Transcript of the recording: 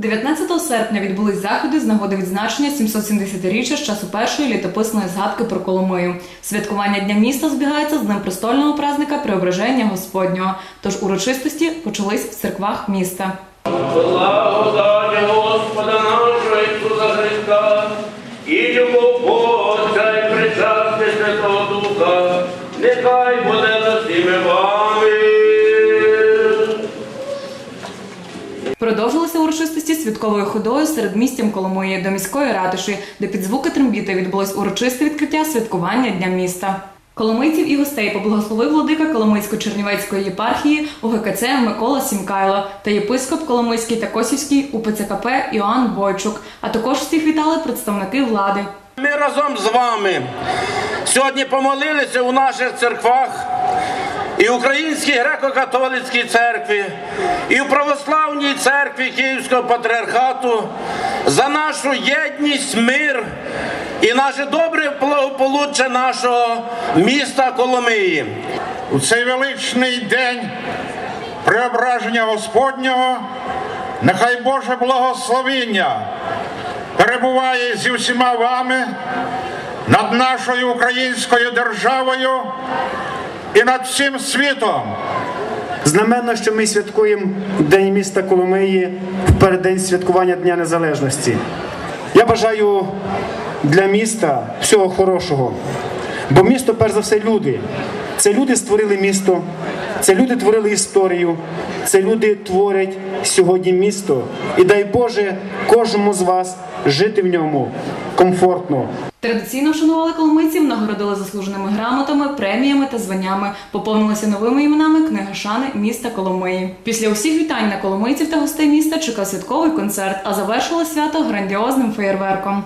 19 серпня відбулись заходи з нагоди відзначення 770-річчя з часу першої літописної згадки про Коломию. Святкування Дня міста збігається з Днем престольного празника Преображення Господнього. Тож урочистості почались в церквах міста. І любов Божа і Святого Духа, нехай буде за всіми вами. Продовжилися урочистості святковою ходою серед містям Коломиї до міської ратуші, де під звуки трембіти відбулось урочисте відкриття святкування Дня міста. Коломийців і гостей поблагословив владика Коломийсько-Чернівецької єпархії УГКЦ Микола Сімкайло та єпископ Коломийський та Косівський УПЦКП Іоанн Бойчук. А також всіх вітали представники влади. Ми разом з вами сьогодні помолилися у наших церквах і Українській греко-католицькій церкві, і в Православній церкві Київського патріархату за нашу єдність, мир і наше добре благополуччя нашого міста Коломиї. У цей величний день преображення Господнього, нехай Боже благословіння перебуває зі всіма вами над нашою українською державою і над всім світом. Знаменно, що ми святкуємо День міста Коломиї в переддень святкування Дня Незалежності. Я бажаю для міста всього хорошого. Бо місто, перш за все, люди. Це люди створили місто, це люди творили історію, це люди творять сьогодні місто. І дай Боже кожному з вас жити в ньому комфортно, Традиційно вшанували коломийців, нагородили заслуженими грамотами, преміями та званнями. Поповнилися новими іменами книга шани міста Коломиї. Після усіх вітань на коломийців та гостей міста чекав святковий концерт, а завершили свято грандіозним феєрверком.